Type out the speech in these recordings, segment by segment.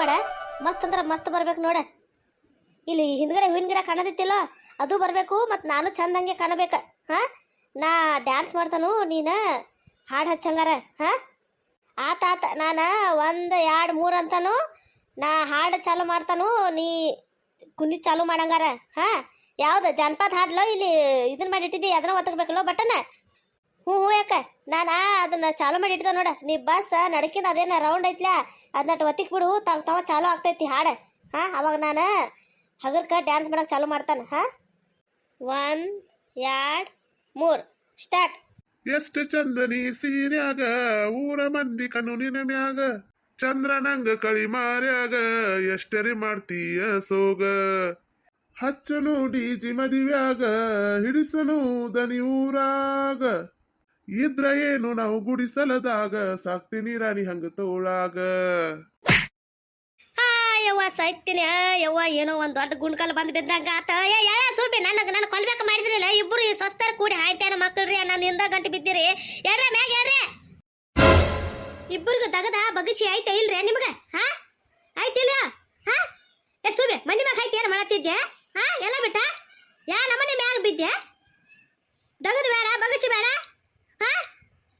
ಮಾಡ. ಮಸ್ತ್ ಅಂದ್ರೆ ಮಸ್ತ್ ಬರ್ಬೇಕು ನೋಡ. ಇಲ್ಲಿ ಹಿಂದ್ಗಡೆ ಹೂವಿನ ಗಿಡ ಕಾಣದಿತ್ತಿಲ್ಲ, ಅದು ಬರಬೇಕು ಮತ್ತು ನಾನು ಚಂದಂಗೆ ಕಾಣಬೇಕು. ಹಾಂ? ನಾ ಡ್ಯಾನ್ಸ್ ಮಾಡ್ತಾನು, ನೀನು ಹಾಡು ಹಚ್ಚಂಗಾರ. ಹಾಂ? ಆತ ಆತ, ನಾನು ಒಂದು ಎರಡು ಮೂರು ಅಂತಾನು, ನಾ ಹಾಡು ಚಾಲು ಮಾಡ್ತಾನು, ನೀ ಕುಣಿ ಚಾಲು ಮಾಡಂಗಾರ. ಹಾಂ? ಯಾವುದು ಜಾನಪದ ಹಾಡ್ಲೋ, ಇಲ್ಲಿ ಇದನ್ನ ಮಾಡಿಟ್ಟಿದ್ದಿ ಅದನ್ನ ಒತ್ತಬೇಕಲ್ಲೋ ಬಟನ? ಹ್ಞೂ ಹ್ಞೂ ಯಾಕ? ನಾನು ಅದನ್ನ ಚಾಲು ಮಾಡಿ ಇಟ್ಟಿದ ನೋಡ. ನೀ ಬಸ್ ನಡಕಿನ ಅದೇನ ರೌಂಡ್ ಐತ್ಲ? ಅದನ್ನ ಒತ್ತಿಕ್ ಬಿಡು, ತಾವ್ ತಾವ ಚಾಲು ಆಗ್ತೈತಿ ಹಾಡು. ಹಾಂ, ಅವಾಗ ನಾನು ಹಗರ್ಕ ಡ್ಯಾನ್ಸ್ ಮಾಡಕ್ಕೆ ಚಾಲು ಮಾಡ್ತಾನೆ. ಹಾಂ? ಒನ್ ಎರಡು ಮೂರು. ಸ್ಟಾರ್ಟ್. ಎಷ್ಟು ಚಂದನಿ ಸೀರ್ಯಾಗ ಊರ ಮಂದಿ ಕನು ನಿನ ಮ್ಯಾಗ. ಚಂದ್ರನಂಗ ಕಳಿ ಮಾರ್ಯಾಗ ಎಷ್ಟರಿ ಮಾಡ್ತೀಯ ಸೋಗ? ಹಚ್ಚನು ಡಿಜಿ ಮದಿವ್ಯಾಗ ಹಿಡಿಸನು ದನಿ ಊರಾಗ. ಇದ್ರ ಏನು ನಾವು ಗುಡಿಸಲದಾಗ ಸಾಕ್ತೀನಿ ರಾಣಿ ಹಂಗ ತೋಳಾಗ. ಯವ್ವ ಸಾಯ್ತೀನಿ ಆ ಯವ್ವ ಏನೋ ಒಂದು ದೊಡ್ಡ ಗುಂಡ್ಕಲ್ ಬಂದು ಬಿದ್ದಂಗ ಆತ. ಸುಬ್ಬಿ ನನಗೆ ನಾನು ಕೊಲ್ಬೇಕು ಮಾಡಿದ್ರಿಲ್ಲ ಇಬ್ಬರು ಈ ಸ್ವಸ್ಥರ ಕೂಡಿ ಹಾಯ್ತಾನ ಮಕ್ಕಳ್ರಿ ನಾನು ಹಿಂದ ಗಂಟೆ ಬಿದ್ದಿರಿ. ಹೇಳ್ರಿ ಮ್ಯಾಗ ಹೇಳ್ರಿ ಇಬ್ಬರಿಗೂ ತಗದ ಬಗಸಿ ಆಯ್ತಾ ಇಲ್ರಿ, ನಿಮ್ಗೆ? ಹಾ? ಆಯ್ತಿಲ್ಲ ಹಾ? ಏ ಸುಬ್ಬಿ ಮನಿ ಮ್ಯಾಗ ಆಯ್ತ ಏನು ಮಾಡತ್ತಿದ್ದೆ ಹಾ, ಎಲ್ಲ ಬಿಟ್ಟ? ಯಾ, ನಮ್ಮನೆ ಮ್ಯಾಗ ಬಿದ್ದೆ ದಗದ ಬೇಡ, ಬಗಸಿ ಬೇಡ. ಹಾ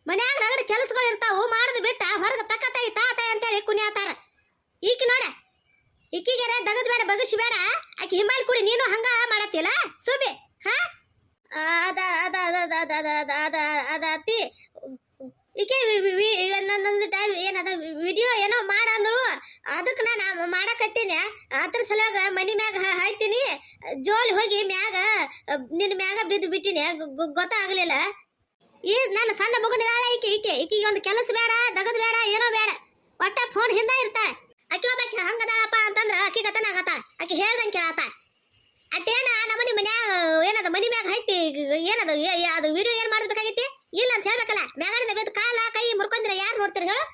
ಮನ್ಯಾಗ ರಗಡ ಕೆಲಸಗಳು ಇರ್ತಾವು, ಮಾಡೋದು ಬಿಟ್ಟ, ಹೊರಗೆ ತಕ್ಕತಾಯಿ ತಾತ ಅಂತೇಳಿ ಕುಣಿಯಾತಾರ ಈಕಿ ನೋಡ ಈಕಿಗೆ ದಗದ್ ಬೇಡ ಬಗಸಿ ಬೇಡ, ಆಕಿ ಹಿಂಬಾಲ್ ಕುಡಿ ನೀನು ಹಂಗ ಮಾಡತ್ತಿಲ್ಲ ಸುಬಿ, ಹಾ? ಅದ ಅದ ಅದ ಅದ ಅದ ಅದ ಅದ ಅದ ಅದ, ಅತ್ತಿ. ಈಕೆ ಒಂದೊಂದು ಟೈಮ್ ಏನದ, ವಿಡಿಯೋ ಏನೋ ಮಾಡ ಅಂದ್ರು ಅದಕ್ಕೆ ನಾನು ಮಾಡಕತ್ತೀನಿ. ಅದ್ರ ಸಲುವಾಗ ಮನಿ ಮ್ಯಾಗ ಹಾಯ್ತೀನಿ. ಜೋಲ್ ಹೋಗಿ ಮ್ಯಾಗ ನಿನ್ನ ಮ್ಯಾಗ ಬಿದ್ದು ಬಿಟ್ಟಿನಿ. ಗೊತ್ತಾಗ್ಲಿಲ್ಲ. ಈ ನನ್ನ ಸಣ್ಣ ಮಗುನ ಈಕೆ ಈಕೆ ಈಕಿಗೆ ಒಂದು ಕೆಲಸ ಬೇಡ ದಗದ್ ಬೇಡ, ಏನೋ ಬೇಡ. ಒಟ್ಟ ಫೋನ್ ಹಿಂದ ಇರ್ತಾಳೆ. ಅಕ್ಕಿ ಒಬ್ಬಾಕಿ ಹಂಗದಾಳಪ್ಪ ಅಂತಂದ್ರೆ ಅಕ್ಕಿ ಗತನ ಆಗತ್ತಾಳೆ. ಅಕ್ಕಿ ಹೇಳ್ದಂಗೆ ಕೇಳತ್ತಾಳೆ. ಅಟ್ಟೇನ ನಮ್ಮನಿ ಮನ್ಯಾಗ ಏನದ, ಮನಿ ಮ್ಯಾಗ ಐತಿ ಏನದ ಅದು ವಿಡಿಯೋ ಏನ್ ಮಾಡ್ಬೇಕಾಗೈತಿ ಇಲ್ಲ ಅಂತ ಹೇಳ್ಬೇಕಲ್ಲ. ಮ್ಯಾಗಡಿಂದ ಬಿದ್ದು ಕಾಲ, ಕೈ ಮುರ್ಕೊಂಡ್ರೆ ಯಾರು ನೋಡ್ತೀರಿ ಹೇಳು?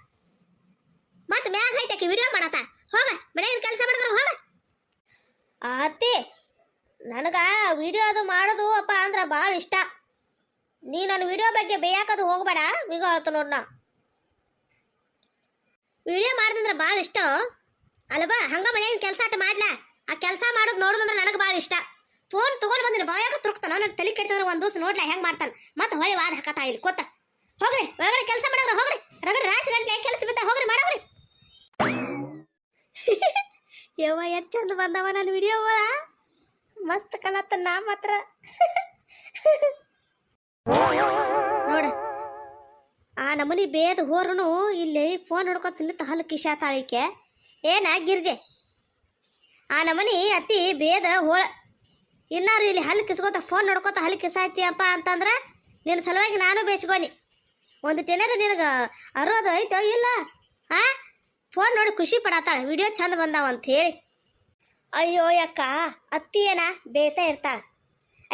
ಮತ್ತೆ ಮ್ಯಾಗ ಐತಿ ಆಕಿ ವಿಡಿಯೋ ಮಾಡತ್ತ ಹೋಗ ಮನ್ಯಾಗಿನ ಕೆಲಸ ಮಾಡಿದ್ರು ಹೋಗ. ಅತ್ತಿ ನನಗ ವಿಡಿಯೋ ಅದು ಮಾಡೋದು ಅಪ್ಪ ಅಂದ್ರೆ ಭಾಳ ಇಷ್ಟ. ನೀ ನನ್ನ ವಿಡಿಯೋ ಬಗ್ಗೆ ಬೇಯಾಕದು ಹೋಗ್ಬೇಡ ಈಗ ಹೇಳ್ತು ನೋಡ್ ನಾ ವಿಡಿಯೋ ಮಾಡ್ದಂದ್ರೆ ಭಾಳ ಇಷ್ಟ. ಅಲ್ವಾ ಹಂಗ ಮನೆಯಿಂದ ಕೆಲಸ ಆಟ ಮಾಡ್ಲ? ಆ ಕೆಲಸ ಮಾಡೋದು ನೋಡೋದಂದ್ರೆ ನನಗೆ ಭಾಳ ಇಷ್ಟ. ಫೋನ್ ತೊಗೊಂಡು ಬಂದಿನ, ಬಾಯಾಗ ತುರುಕ್ತಾನ ನನ್ನ ತಲೆ ಕೆಟ್ಟಂದ್ರೆ ಒಂದು ದಿವಸ ನೋಡ್ಲ ಹೆಂಗೆ ಮಾಡ್ತಾನೆ. ಮತ್ತೆ ಹೊಳೆ ವಾದ ಹಾಕತಾ ಇಲ್ಲಿ ಕೂತ. ಹೋಗ್ರಿ, ಒಳಗಡೆ ಕೆಲಸ ಮಾಡಿದ್ರೆ ಹೋಗ್ರಿ. ರಗಡೆ ರಾಶಿ ಗಂಟೆ ಕೆಲಸ ಬಿದ್ದ, ಹೋಗ್ರಿ ಮಾಡೋಗ್ರಿ ಯವ್ವ, ಎಷ್ಟು ಚಂದ ಬಂದವ ನನ್ನ ವಿಡಿಯೋ ಮಸ್ತ್ ಕಲತ್ತ ನಾ ಮಾತ್ರ. ಆ ನಮನಿ ಬೇದ ಹೋರುನು ಇಲ್ಲಿ ಫೋನ್ ನೋಡ್ಕೊತ ಹಲ್ಲು ಕಿಶಾತಾಳಿಕೆ. ಏನ ಗಿರ್ಜೆ. ಆ ನಮನಿ ಅತಿ ಬೇದ ಹೋಳ. ಇನ್ನಾರು ಇಲ್ಲಿ ಹಲ್ಲು ಕಿಸ್ಕೋತ ಫೋನ್ ನೋಡ್ಕೋತ ಹಲ್ಲು ಕಿಸಾಯ್ತಿಯಪ್ಪ ಅಂತಂದ್ರೆ ನಿನ್ನ ಸಲುವಾಗಿ ನಾನು ಬೇಯಿಸ್ಕೊನಿ. ಒಂದು ಟೆನರ್ ನಿನಗೆ ಅರೋದು ಐತೋ ಇಲ್ಲ? ಹಾ ಫೋನ್ ನೋಡಿ ಖುಷಿ ಪಡತ್ತಾಳೆ ವಿಡಿಯೋ ಚಂದ ಬಂದಾವ ಅಂತ ಹೇಳಿ. ಅಯ್ಯೋ ಅಕ್ಕ ಅತ್ತಿ ಏನ ಬೇಯ್ತಾ ಇರ್ತಾಳ.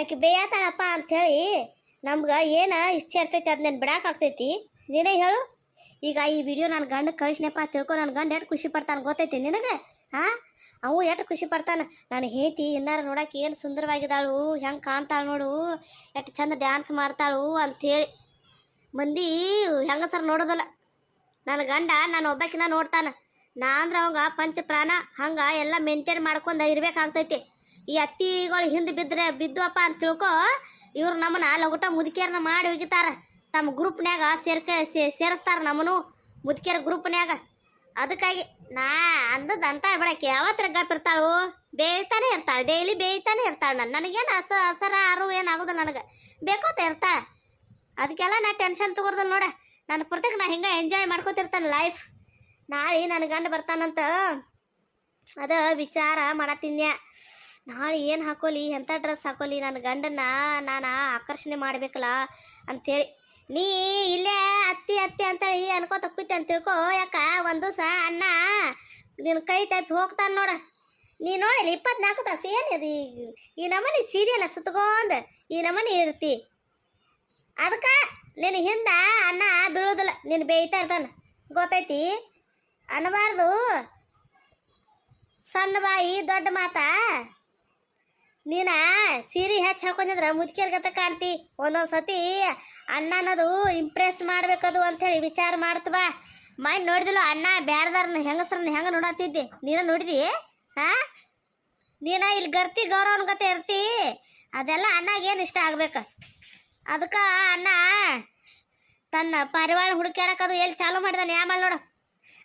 ಆಕೆ ಬೇಯತಾಳಪ್ಪ ಅಂಥೇಳಿ ನಮ್ಗೆ ಏನು ಇಷ್ಟ ಇರ್ತೈತಿ ಅದನ್ನ ನಾನು ಬಿಡಾಕಾಗ್ತೈತಿ. ನೀನೇ ಹೇಳು. ಈಗ ಈ ವಿಡಿಯೋ ನನ್ನ ಗಂಡ ಕಳಿಸ್ನಪ್ಪ ತಿಳ್ಕೊ ನನ್ನ ಗಂಡ ಎಷ್ಟು ಖುಷಿ ಪಡ್ತಾನೆ ಗೊತ್ತೈತಿ ನಿನಗೆ? ಹಾಂ ಅವು ಎಷ್ಟು ಖುಷಿ ಪಡ್ತಾನೆ? ನಾನು ಹೇತಿ ಇನ್ನಾರ ನೋಡಕ್ಕೆ ಏನು ಸುಂದರವಾಗಿದ್ದಾಳು, ಹೆಂಗೆ ಕಾಣ್ತಾಳೆ ನೋಡು, ಎಷ್ಟು ಚಂದ ಡ್ಯಾನ್ಸ್ ಮಾಡ್ತಾಳು ಅಂಥೇಳಿ ಮಂದಿ ಹೆಂಗಸರ ನೋಡೋದಲ್ಲ. ನನ್ನ ಗಂಡ ನಾನು ಒಬ್ಬಾಕಿನ ನೋಡ್ತಾನೆ. ನಾ ಅಂದ್ರೆ ಅವಂಗ ಪಂಚ ಪ್ರಾಣ, ಹಂಗೆ ಎಲ್ಲ ಮೇಂಟೈನ್ ಮಾಡ್ಕೊಂಡು ಇರಬೇಕಾಗ್ತೈತಿ. ಈ ಅತ್ತಿಗಳು ಹಿಂದೆ ಬಿದ್ದರೆ ಬಿದ್ದುವಪ್ಪ ಅಂತ ತಿಳ್ಕೊ, ಇವ್ರು ನಮ್ಮನ್ನ ಲಗುಟ ಮುದುಕಿಯರನ್ನ ಮಾಡಿ ಒಗಿತಾರ. ತಮ್ಮ ಗ್ರೂಪ್ನ್ಯಾಗ ಸೇರ್ಕ ಸೇರಿಸ್ತಾರ ನಮ್ಮನು, ಮುದುಕಿಯರ ಗ್ರೂಪ್ನ್ಯಾಗ ಅದಕ್ಕಾಗಿ ನಾ ಅಂದದ್ದು ಅಂತ ಬಿಡಕ್ಕೆ ಯಾವತ್ತರ ಗಪ್ ಇರ್ತಾಳು, ಬೇಯ್ತಾನೆ ಇರ್ತಾಳೆ. ಡೈಲಿ ಬೇಯ್ತಾನೆ ಇರ್ತಾಳೆ ನಾನು. ನನಗೇನು ಹಸ ಹಸರ ಅರು ಏನಾಗೋದಿಲ್ಲ ನನಗೆ. ಬೇಕೋತ ಇರ್ತಾಳೆ ಅದಕ್ಕೆಲ್ಲ ನಾ ಟೆನ್ಷನ್ ತಗೋರ್ದಲ್ಲ ನೋಡ. ನನ್ನ ಪ್ರತ್ಯೇಕ ನಾ ಹಿಂಗೆ ಎಂಜಾಯ್ ಮಾಡ್ಕೋತಿರ್ತಾನೆ ಲೈಫ್ ನಾಳೆ ನನ್ನ ಗಂಡ ಬರ್ತಾನಂತ ಅದ ವಿಚಾರ ಮಾಡತ್ತಿನ್ಯ ನಾಳೆ ಏನು ಹಾಕೋಲಿ ಎಂಥ ಡ್ರೆಸ್ ಹಾಕೋಲಿ ನನ್ನ ಗಂಡನ್ನ ನಾನು ಆಕರ್ಷಣೆ ಮಾಡಬೇಕಲ್ಲ ಅಂಥೇಳಿ ನೀ ಇಲ್ಲೇ ಅತ್ತಿ ಅತ್ತಿ ಅಂತೇಳಿ ಅನ್ಕೋತ ಕೂತಿ ಅಂತ ತಿಳ್ಕೊ, ಯಾಕ ಒಂದು ದಿವಸ ಅಣ್ಣ ನಿನ್ನ ಕೈ ತಪ್ಪಿ ಹೋಗ್ತಾನೆ ನೋಡ. ನೀ ನೋಡಿಲ್ಲ ಇಪ್ಪತ್ನಾಲ್ಕು ತಾಸು ಏನು ಅದು ಈ ನಮನಿ ಸೀರಿಯಲ್ಲ ಸುತ್ಕೊಂಡ್ ಈ ನಮನಿ ಇರ್ತಿ. ಅದಕ್ಕೆ ನಿನ್ನ ಹಿಂದ ಅನ್ನ ಬೀಳೋದಿಲ್ಲ, ನೀನು ಬೇಯ್ತಾ ಇರ್ತಾನೆ. ಗೊತ್ತೈತಿ? ಅನ್ನಬಾರ್ದು ಸಣ್ಣ ಬಾಯಿ ದೊಡ್ಡ ಮಾತಾ? ನೀನ ಸೀರೆ ಹೆಚ್ಚು ಹಾಕೊಂಡಿದ್ರ ಮುದುಕಿಯರ್ ಗತ ಕಾಣ್ತಿ. ಒಂದೊಂದು ಸತಿ ಅಣ್ಣ ಅನ್ನೋದು ಇಂಪ್ರೆಸ್ ಮಾಡ್ಬೇಕದು ಅಂತೇಳಿ ವಿಚಾರ ಮಾಡ್ತವ ಮಾಡಿ ನೋಡಿದಿಲ್ಲ ಅಣ್ಣ ಬ್ಯಾರ್ದಾರನ್ನ ಹೆಂಗಸ್ರನ್ನ ಹೆಂಗ ನೋಡತ್ತಿದ್ದೆ ನೀನ ನೋಡಿದಿ? ಹಾ? ನೀನ ಇಲ್ಲಿ ಗರ್ತಿ ಗೌರವನ ಗತೆ ಇರ್ತಿ. ಅದೆಲ್ಲ ಅಣ್ಣಗೆ ಏನು ಇಷ್ಟ ಆಗ್ಬೇಕು? ಅದಕ್ಕೆ ಅಣ್ಣ ತನ್ನ ಹುಡುಕ್ಯಾಡಕ್ಕೆ ಅದು ಎಲ್ಲಿ ಚಾಲು ಮಾಡಿದಾನೆ? ನ್ಯಾಮಲ್ ನೋಡು.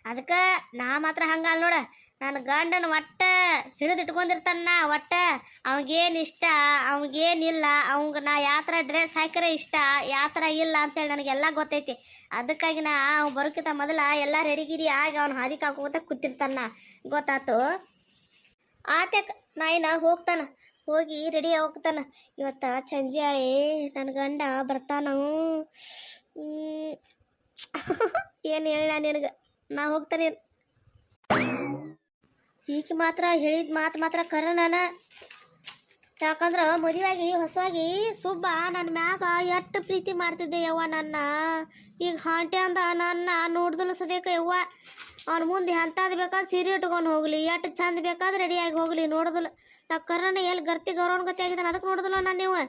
ಅದಕ್ಕೆ ನಾ ಮಾತ್ರ ಹಂಗಲ್ಲ ನೋಡ. ನನ್ನ ಗಂಡನ ಒಟ್ಟ ಹಿಡಿದಿಟ್ಕೊಂಡಿರ್ತಾನ ಒಟ್ಟ ಅವ್ಗೇನು ಇಷ್ಟ ಅವ್ಗೇನಿಲ್ಲ ಅವಂಗ ನಾ ಯಾವ ಥರ ಡ್ರೆಸ್ ಹಾಕಿದ್ರೆ ಇಷ್ಟ ಯಾವ ಥರ ಇಲ್ಲ ಅಂತೇಳಿ ನನಗೆಲ್ಲ ಗೊತ್ತೈತಿ. ಅದಕ್ಕಾಗಿ ನಾ, ಅವ್ನು ಬರೋಕ್ಕಿಂತ ಮೊದಲ ಎಲ್ಲ ರೆಡಿಗಿರಿ ಆಗಿ ಅವ್ನು ಹಾದಿ ಕಾಕೋತ ಕೂತಿರ್ತಾನ ಗೊತ್ತಾತು? ಆತ್ಯಾಕ ನಾಯಿನ ಹೋಗ್ತಾನ. ಹೋಗಿ ರೆಡಿ ಹೋಗ್ತಾನ ಇವತ್ತ ಸಂಜೆ ನನ್ನ ಗಂಡ ಬರ್ತಾನ. ಏನು ಹೇಳ ನಿನಗೆ? ನಾ ಹೋಗ್ತಾನೆ. ಈಕೆ ಮಾತ್ರ ಹೇಳಿದ ಮಾತು ಮಾತ್ರ ಕರ ನಾನು ಯಾಕಂದ್ರೆ ಮದುವೆಯಾಗಿ ಹೊಸವಾಗಿ ಸುಬ್ಬ ನನ್ನ ಮ್ಯಾಗ ಎಷ್ಟು ಪ್ರೀತಿ ಮಾಡ್ತಿದ್ದೆ ಯವ್ವ ನನ್ನ. ಈಗ ಹಾಂಟೆ ಅಂದ ನನ್ನ ನೋಡ್ದಲು ಸದ್ಯಕ್ಕೆ ಯವ್ವ. ಅವ್ನ ಮುಂದೆ ಎಂಥದ್ದು ಬೇಕಾದ್ರೆ ಸೀರೆ ಇಟ್ಕೊಂಡು ಹೋಗ್ಲಿ, ಎಷ್ಟು ಚಂದ ಬೇಕಾದ್ರೆ ರೆಡಿಯಾಗಿ ಹೋಗ್ಲಿ ನೋಡಿದ್ಲು ನಾ ಕರ್ರನ ಎಲ್ಲಿ ಗರ್ತಿ ಗೌರವನ ಗತಿ ಆಗಿದ್ದಾನೆ ಅದಕ್ಕೆ ನೋಡಿದ್ಲು ನಾನು ನೀವು.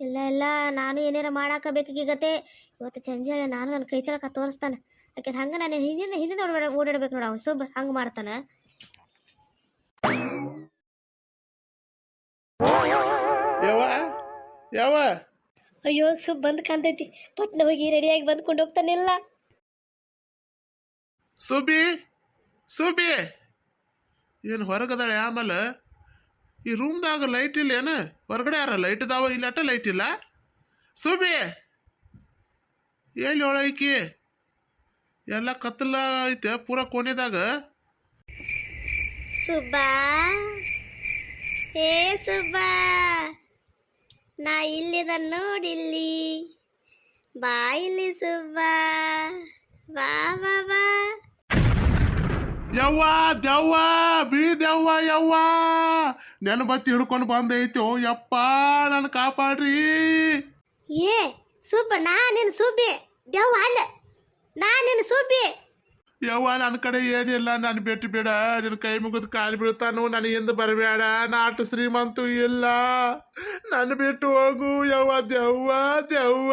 ಇಲ್ಲ ಇಲ್ಲ, ನಾನು ಏನಾರ ಮಾಡಾಕ ಬೇಕಾಗತ್ತೆ ಇವತ್ತು ಸಂಜೆ ನಾನು ನನ್ನ ಕೈ ಚಳಕ ತೋರಿಸ್ತಾನೆ. ಯಾಕೆ ಹಂಗೆ ನಾನು ಹಿಂದಿಂದ ಹಿಂದಿಂದ ಓಡಾಡ ಓಡಾಡ್ಬೇಕು ನೋಡ, ಅವ್ನು ಸುಬ್ಬ ಹಂಗೆ ಮಾಡ್ತಾನೆ. ಯಾವ? ಅಯ್ಯೋ ಸುಬ್ ಬಂದ್ ಕಾಣ್ತೈತಿ. ಪಟ್ನ ಹೋಗಿ ರೆಡಿಯಾಗಿ ಬಂದ್ಕೊಂಡು ಹೋಗ್ತಾನಿಲ್ಲ. ಸುಬಿ ಸುಬಿ. ಏನು ಹೊರಗದಾಳೆ ಆಮೇಲೆ? ಈ ರೂಮ್ದಾಗ ಲೈಟ್ ಇಲ್ಲ ಏನು? ಹೊರಗಡೆ ಯಾರ? ಲೈಟ್ ಇದಾವ ಇಲ್ಲ ಅಟ್ಟ ಲೈಟ್ ಇಲ್ಲ? ಸುಬಿ! ಎಲ್ಲಿ ಒಳೈಕಿ ಎಲ್ಲ ಕತ್ತಲ ಐತೆ ಪೂರ ಕೋಣೆದಾಗ. ಸುಬ್ಬಾ? ಏ ಸುಬ್ಬಾ? ನಾ ಇಲ್ಲಿದ ನೋಡಿಲ್ಲಿ ಬಾ ಇಲ್ಲಿ ಸುಬ್ಬಾ ಬಾ ಬಾ ಬಾ ಯವ್ವ ದೆವ್ವ ಬಿಳಿ ದೆವ್ವ ಯವ್ವ ನೆನ ಬತ್ತಿ ಹಿಡ್ಕೊಂಡು ಬಂದೈತೋ ಯಪ್ಪ ನನ್ನ ಕಾಪಾಡ್ರಿ ಏ ಸುಬ್ಬ ನಾ ನಿನ್ನ ಸುಬ್ಬಿ ದೆವ್ವ ಅಲ್ಲ ನಾ ನಿನ್ನ ಸುಬ್ಬಿ ಯವ್ವ ನನ್ನ ಕಡೆ ಏನಿಲ್ಲ, ನಾನು ಬಿಟ್ಟು ಬೇಡ. ನಿನ್ನ ಕೈ ಮುಗಿದು ಕಾಲು ಬೀಳ್ತಾನು ಹಿಂದೆ ಬರಬೇಡ. ನಾಟು ಶ್ರೀಮಂತು ಇಲ್ಲ. ನನ್ನ ಬಿಟ್ಟು ಹೋಗು, ಯವ್ವ, ದೆವ್ವ ದೆವ್ವ.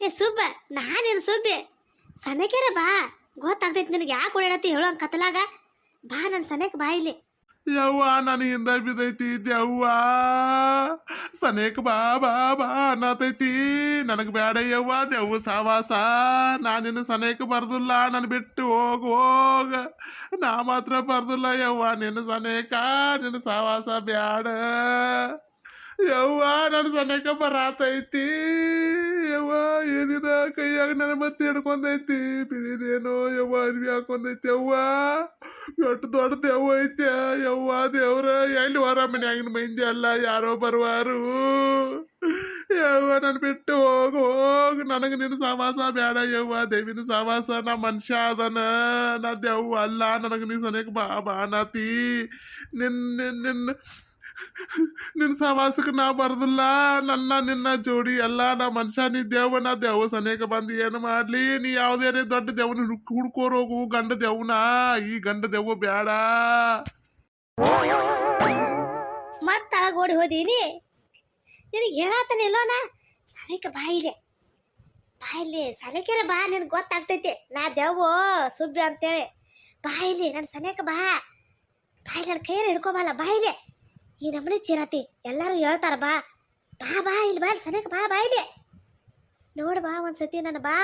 ಏ, ಸುಬ್ಬ ನಾನಿರು ಸುಬ್ಬೆ? ಸನಕೆರ ಬಾ. ಗೊತ್ತಾಗ್ತೈತಿ ನಿನಗೆ ಯಾಕೆ ಓಡಾಡತ್ತಿ ಹೇಳೋ ಕತ್ತಲಾಗ? ಬಾ ನನ್ನ ಸನಕ್ಕೆ ಬಾ ಇಲ್ಲಿ ಯವ್ವ ನನಗಿಂದ ಬಿದ್ದೈತಿ ದೆವ್ವ ಸನೇಕ ಬಾ ಬಾ ಬಾ ಅನ್ನತೈತಿ. ನನಗೆ ಬೇಡ ಯವ್ವ ದೆವ್ವ ಸಾವಾಸ. ನಾನಿನ್ನು ಸನೇಕ ಬರ್ದಿಲ್ಲ, ನಾನು ಬಿಟ್ಟು ಹೋಗು, ಹೋಗ. ನಾ ಮಾತ್ರ ಬರ್ದಿಲ್ಲ ಯವ್ವ, ನಿನ್ನ ಸನೇಕ, ನಿನ್ನ ಸಾವಾಸ ಬ್ಯಾಡ. ಯವ್ವ, ನನ್ನ ಸನೇಕ ಬರಾತೈತಿ. ಕೈಯಾಗ ನನ್ನ ಮತ್ತೆ ಹಿಡ್ಕೊಂಡೈತಿ ಬಿಳಿದೇನೋ ಯವ್ವ ಅರ್ವಿ ಹಾಕೊಂಡೈತಿ ಯವ್ವ. ಎಷ್ಟು ದೊಡ್ಡ ದೆವ್ವ ಐತೆ, ಯವ್ವ ದೇವ್ರ. ಎಲ್ಲಿ ಹೊರ ಮನ್ಯಾಗಿನ ಮಂದಿ ಅಲ್ಲ, ಯಾರೋ ಬರುವಾರು. ಯವ್ವ, ನನ್ ಬಿಟ್ಟು ಹೋಗು ಹೋಗು. ನನಗೆ ನಿನ್ನ ಸವಾಸ ಬೇಡ ಯವ್ವ. ದೇವಿನ ಸವಾಸ, ನಾ ಮನುಷ್ಯ ಅದನ. ನಾ ದೆವ್ವ ಅಲ್ಲ, ನನಗೆ ನೀ ಸನೇಕ ಬಾ ಬಾ ನಾತಿ. ನಿನ್ ನಿನ್ ನಿನ್ನ ನಿನ್ನ ಸವಾಸಕ್ಕೆ ನಾ ಬರ್ದಿಲ್ಲ. ನನ್ನ, ನಿನ್ನ ಜೋಡಿ ಎಲ್ಲ ನಾ ಮನುಷ್ಯ, ನೀ ದೇವ ನಾ ದೇವ ಸನೇಕ ಬಂದು ಏನು ಮಾಡ್ಲಿ? ನೀ ಯಾವ್ದೇ ದೊಡ್ಡ ದೇವನ ಹುಡ್ಕ್ ಹುಡ್ಕೋರೋಗು ಗಂಡ ದೇವನ. ಈ ಗಂಡ ದೇವ ಬೇಡ ಮತ್ತ ಓಡಿ ಹೋದೀನಿ. ನಿನಗೆ ಹೇಳತ್ತಾನೆ ಇಲ್ಲೋನ ಸನೇಕ ಬಾಯಿಲೆ ಇಲ್ಲಿ. ಬಾ ಇಲ್ಲಿ. ಬಾ ನಿನಗೆ ಗೊತ್ತಾಗ್ತೈತಿ. ನಾ ದೇವ ಸುಬ್ಬಿ ಅಂತೇಳಿ. ಬಾಯಿಲಿ ನನ್ನ ಸನೇಕ ಬಾ. ಬಾಯಿಲಿ ನನ್ನ ಕೈಯಲ್ಲಿ ಹಿಡ್ಕೊಬಲ್ಲ ಬಾಯಿಲೆ ಈ ನಮ್ಮನೆ ಚಿರತಿ. ಎಲ್ಲರೂ ಹೇಳ್ತಾರ, ಬಾ. ಬಾ ಬಾ, ಇಲ್ಲಿ ಬಾ ಸನೇಕ, ಬಾ ಬಾ, ಇಲ್ಲಿ. ನೋಡು ಬಾ, ಒಂದ್ಸತಿ ನನ್ನ ಬಾ.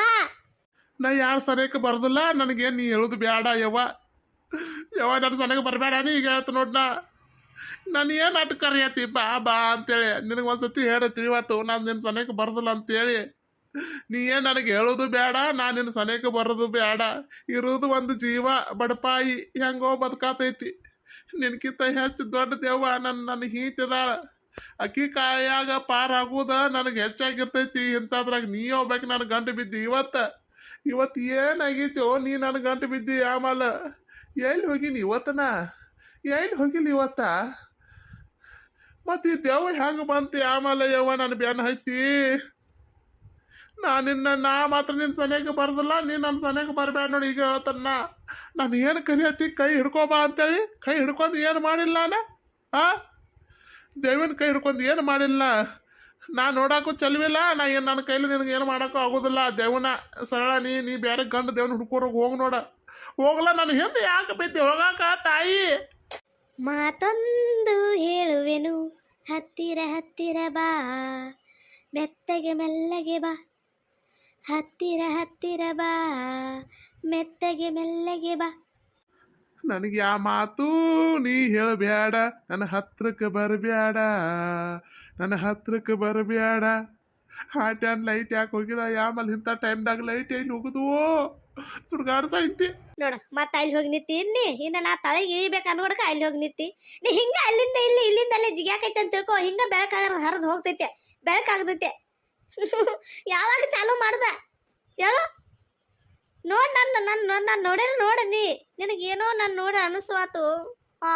ನಾ ಯಾರು ಸನೇಕ ಬರ್ದಿಲ್ಲ, ನನಗೆ ನೀ ಹೇಳುದು ಬೇಡ ಯವ್ವ. ಯವ್ವ ನನ್ನ ಸನೇಕ ಬರಬೇಡ ನೀ ಈಗ ಹೇಳ್ತ ನೋಡ್ನ ನನ್ ಏನು ಅಟ್ ಕರಿಯತಿ ಬಾ ಬಾ ಅಂತೇಳಿ. ನಿನಗೆ ಒಂದ್ಸತಿ ಹೇಳತಿ ಇವತ್ತು, ನಾನು ನಿನ್ನ ಸನೇಕ ಬರ್ದಿಲ್ಲ ಅಂತೇಳಿ. ನೀ ಏನು ನನಗೆ ಹೇಳೋದು ಬೇಡ ನಾನು ನಿನ್ನ ಸನೇಕ ಬರೋದು ಬೇಡ ಇರೋದು ಒಂದು ಜೀವ, ಬಡಪಾಯಿ, ಹೆಂಗೋ ಬದುಕಾತೈತಿ. ನಿನ್ಕಿಂತ ಹೆಚ್ಚು ದೊಡ್ಡ ದೇವ ನನ್ನ ನನ್ನ ಹೀತಿದಾಳ ಅಕ್ಕಿ ಕಾಯಾಗ ಪಾರ್ ಆಗುದ ನನಗೆ ಹೆಚ್ಚಾಗಿರ್ತೈತಿ. ಇಂಥದ್ರಾಗ ನೀ ಹೋಗ್ಬೇಕು ನನ್ನ ಗಂಟು ಬಿದ್ದಿ. ಇವತ್ತ, ಇವತ್ತು ಏನಾಗೈತೋ ನೀ ನನ್ನ ಗಂಟು ಬಿದ್ದಿ ಆಮೇಲೆ. ಎಲ್ಲಿ ಹೋಗಿನಿ ಇವತ್ತನ? ಎಲ್ಲಿ ಹೋಗಿಲ್ಲ ಇವತ್ತ? ಮತ್ತೆ ಈ ದೇವ ಹೆಂಗೆ ಬಂತು ಆಮೇಲೆ ಯವ್ವ ನನ್ನ ಬೆನ್ನ ಹತ್ತಿ ನಾನಿನ್ನ ನಾ ಮಾತ್ರ ನಿನ್ನ ಸನಿಯಾಗ ಬರ್ದಿಲ್ಲ, ನೀನು ನನ್ನ ಸನಿಯಾಗ ಬರಬೇಡ ನೋಡಿ, ಈಗ ಹೇಳ್ತಾನ ನಾನು ಏನು ಕರಿಯತ್ತಿ? ಕೈ ಹಿಡ್ಕೋಬಾ ಅಂತೇಳಿ, ಕೈ ಹಿಡ್ಕೊಂಡು ಏನು ಮಾಡಿಲ್ಲ ನಾನು? ಆ? ದೇವಿನ ಕೈ ಹಿಡ್ಕೊಂಡು ಏನು ಮಾಡಿಲ್ಲ? ನಾ ನೋಡಾಕು ಚಲ್ವಿಲ್ಲ, ನಾ ಏನು ನನ್ನ ಕೈಲಿ ನಿನಗೆ ಏನು ಮಾಡೋಕ್ಕೂ ಆಗೋದಿಲ್ಲ. ದೇವನ ಸರಳ, ನೀ ನೀ ಬೇರೆ ಗಂಡು ದೇವನ ಹುಡ್ಕೋರಿಗೆ ಹೋಗಿ ನೋಡ. ಹೋಗಲ್ಲ ನನ್ನ ಹಿಂದೆ ಯಾಕೆ ಬಿದ್ದೆ? ಹೋಗಾಕ, ತಾಯಿ? ಮಾತೊಂದು ಹೇಳುವೆನು, ಹತ್ತಿರ ಹತ್ತಿರ ಬಾ, ಮೆತ್ತಗೆ ಮೆಲ್ಲಗೆ ಬಾ. ಹತ್ತಿರ ಹತ್ತಿರ ಬಾ ಮೆತ್ತಗೆ ಮೆಲ್ಲಗೆ ಬಾ. ನನಗೆ ಆ ಮಾತು ನೀ ಹೇಳಬ್ಯಾಡ ನನ್ನ ಹತ್ರಕ್ಕೆ ಬರಬ್ಯಾಡ ನನ್ನ ಹತ್ರಕ್ಕೆ ಬರಬ್ಯಾಡ ಹಾಟ್ ಆ್ಯಂಡ್ ಲೈಟ್ ಯಾಕೆ ಹೋಗಿದ ಯಾಮಲ್ ಇಂಥ ಟೈಮ್ದಾಗ ಲೈಟ್ ಏನು ಹೋಗುದುವೋ ಸುಡ್ಗಾಡ ಸಾಯ್ತಿ ನೋಡ ಮತ್ತೆ ಅಲ್ಲಿ ಹೋಗಿ ನಿತ್ತಿ ಇನ್ನಿ ಇನ್ನ ನಾ ತಳಗೆ ಇಳಿಬೇಕು ಅನ್ಕೊಡಕ ಅಲ್ಲಿ ಹೋಗಿ ನಿತ್ತಿ ನೀ ಹಿಂಗ ಅಲ್ಲಿಂದ ಇಲ್ಲಿ ಇಲ್ಲಿಂದ ಅಲ್ಲಿ ಜಿಗ್ಯಾಕೈತೆ ಅಂತ ತಿಳ್ಕೊ ಹಿಂಗ ಬೆಳಕಾಗ ಹರಿದು ಹೋಗ್ತೈತೆ ಬೆಳಕಾಗ್ತೈತೆ ಯಾವಾಗ ಚಾಲು ಮಾಡ್ದ? ಹೇಳು. ನೋಡ್ ನನ್ನ ನನ್ನ ನಾನು ನೋಡೇ ನೋಡ ನೀ. ನಿನಗೇನೋ ನನ್ನ ನೋಡ ಅನಿಸ್ವಾತು. ಹಾ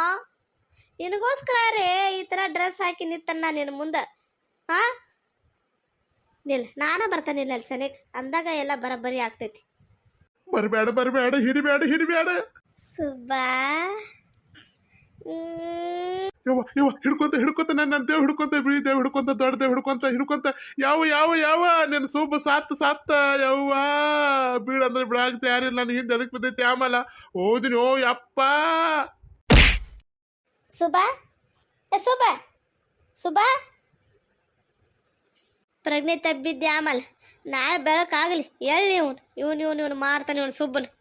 ನಿನಗೋಸ್ಕರ ರೇ ಈ ಥರ ಡ್ರೆಸ್ ಹಾಕಿ ನಿತ್ತನ್ನ ನಿನ್ನ ಮುಂದೆ. ಹಾ ನಿಲ್ ನಾನ ಬರ್ತಾನಿಲ್ಲ ಅಲ್ಲಿ ಸನೇಕ್. ಅಂದಾಗ ಎಲ್ಲ ಬರಬರಿ ಆಗ್ತೈತಿ. ಬರಬೇಡ ಬರಬೇಡ ಹಿಡಿಬೇಡ ಹಿಡಿಬೇಡ ಸುಬ್ಬಾ. ಯವ್ವ ಯವ್ವ, ಹಿಡ್ಕೊಂತ ಹಿಡ್ಕೊಂತ ನನ್ನ ದೇವ್ ಹಿಡ್ಕೊಂತ, ಬಿಳಿ ದೇವ್ ಹಿಡ್ಕೊಂತ, ದೊಡ್ಡ ದೇವ್ ಹಿಡ್ಕೊಂತ ಹಿಡ್ಕೊಂತ. ಯಾವ ಯಾವ ಯಾವ? ನನ್ನ ಸೂಬ ಸಾತ್ ಸಾತ್, ಯವ್ವ. ಬೀಳ ಅಂದ್ರೆ ಬಿಡಾಕ ಯಾರಿಲ್ಲ, ನನ್ನ ಹಿಂದೆ ಅದಕ್ಕೆ ಬಿದ್ದೈತಿ, ಆಮೇಲೆ ಓದಿನಿ, ಓ ಯಪ್ಪ. ಸುಬಾ ಸುಬಾ ಸುಬಾ. ಪ್ರಜ್ಞೆ ತಬ್ಬಿದ್ದೆ ಆಮೇಲೆ. ನಾಳೆ ಬೆಳಕಾಗಲಿ, ಎಲ್ಲಿ ಇವನು? ಇವನು ಇವನು ಇವನು ಮಾಡ್ತಾನೆ ಇವನು ಸುಬ್ಬನು.